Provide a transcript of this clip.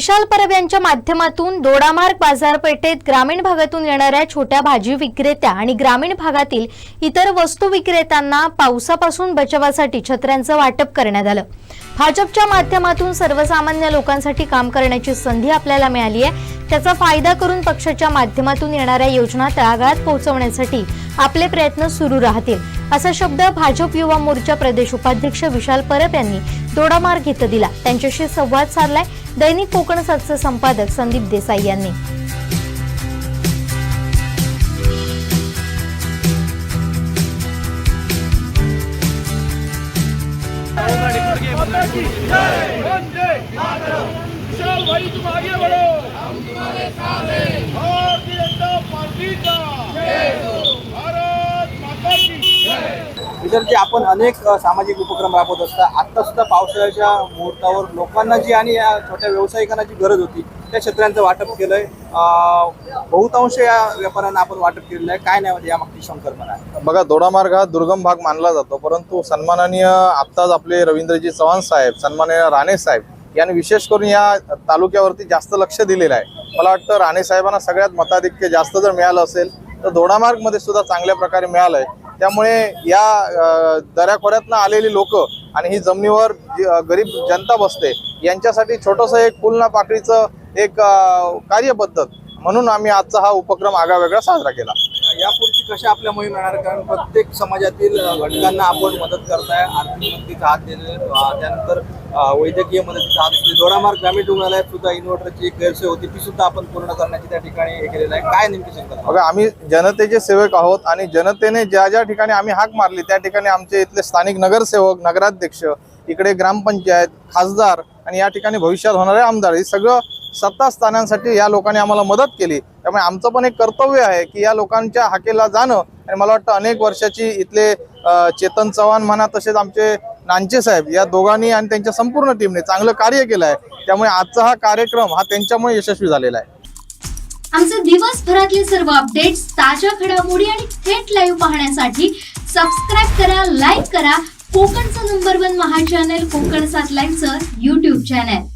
विशाल परब यांच्या माध्यमातून दोडामार्ग बाजारपेठेत ग्रामीण भागातून येणाऱ्या छोट्या भाजी विक्रेत्या आणि ग्रामीण भागातील इतर वस्तू विक्रेत्यांना पावसापासून बचावासाठी छत्र्यांचं वाटप करण्यात आलं. भाजपच्या माध्यमातून सर्वसामान्य लोकांसाठी काम करण्याची संधी आपल्याला मिळाली आहे. त्याचा फायदा करून पक्षाच्या माध्यमातून येणाऱ्या योजना तळागाळात पोहोचवण्यासाठी आपले प्रयत्न सुरू राहतील. असा शब्द भाजप युवा मोर्चा प्रदेश उपाध्यक्ष विशाल परब यांनी दोडामार्ग इथं दिला. त्यांच्याशी संवाद साधलाय. दैनिक कोकण सातचे संपादक संदीप देसाई यांनी. विशाल भाई तुम आगे बढ़ो हम तुम्हारे साथ हैं की आपण अनेक सामाजिक उपक्रम राबवत असता. आत्ता सुद्धा पावसाळ्याच्या मुहूर्तावर लोकांना जी आणि या छोट्या व्यावसायिकांना जी गरज होती त्या क्षेत्रांचं वाटप केलंय. बहुतांश या व्यापाऱ्यांना आपण वाटप केलेलं आहे. काय नाही म्हणजे या मागची संकल्पना आहे बघा दोडामार्ग हा दुर्गम भाग मानला जातो परंतु सन्माननीय आत्ताच आपले रवींद्रजी चव्हाण साहेब सन्माननीय राणे साहेब यांनी विशेष करून या तालुक्यावरती जास्त लक्ष दिलेलं आहे. मला वाटतं राणे साहेबांना सगळ्यात मताधिक्य जास्त जर मिळालं असेल तर दोडामार्गमध्ये सुद्धा चांगल्या प्रकारे मिळालं आहे त्यामुळे या दऱ्याखोऱ्यातनं आलेली लोक आणि ही जमिनीवर जी, गरीब जनता बसते यांच्यासाठी छोटंसं एक पुलना पाकळीचं एक कार्यपद्धत म्हणून आम्ही आजचा हा उपक्रम आगळावेगळा साजरा केला. यापुढची कशा आपल्या मोहीम राहणार? कारण प्रत्येक समाजातील घटकांना आपण मदत करताय. आर्थिक मदतीचा हात देणे त्यानंतर वैद्यकीय मदतीचा हात देणे दोडामार्ग ग्रामीण रुग्णालयात सुद्धा इन्व्हर्टरची एक गैरसोय होती. ती सुद्धा आपण पूर्ण करण्याची त्या ठिकाणी हे केलेलं आहे. काय नेमकी संकल्पना? बघा आम्ही जनतेचे सेवक आहोत आणि जनतेने ज्या ज्या ठिकाणी आम्ही हाक मारली त्या ठिकाणी आमचे इथले स्थानिक नगरसेवक नगराध्यक्ष इकडे ग्रामपंचायत खासदार आणि या ठिकाणी भविष्यात होणारे आमदार हे सगळं सत्तास्थानांसाठी या लोकांनी आम्हाला मदत केली. त्यामुळे आमचं पण एक कर्तव्य आहे की या लोकांच्या हाकेला जाणं. आणि मला वाटतं अनेक वर्षाची इथले चेतन चव्हाण म्हणा तसेच आमचे नांचे साहेब या दोघांनी आणि त्यांच्या संपूर्ण टीमने चांगलं कार्य केलं आहे. त्यामुळे आजचा हा कार्यक्रम हा त्यांच्यामुळे यशस्वी झालेला आहे. आमचे दिवसभरातले सर्व अपडेट्स ताज्या घडामोडी आणि थेट लाईव्ह पाहण्यासाठी सबस्क्राईब करा लाईक करा. कोकणचं number one Maha channel Konkan सात लाईव्हचं युट्यूब चॅनल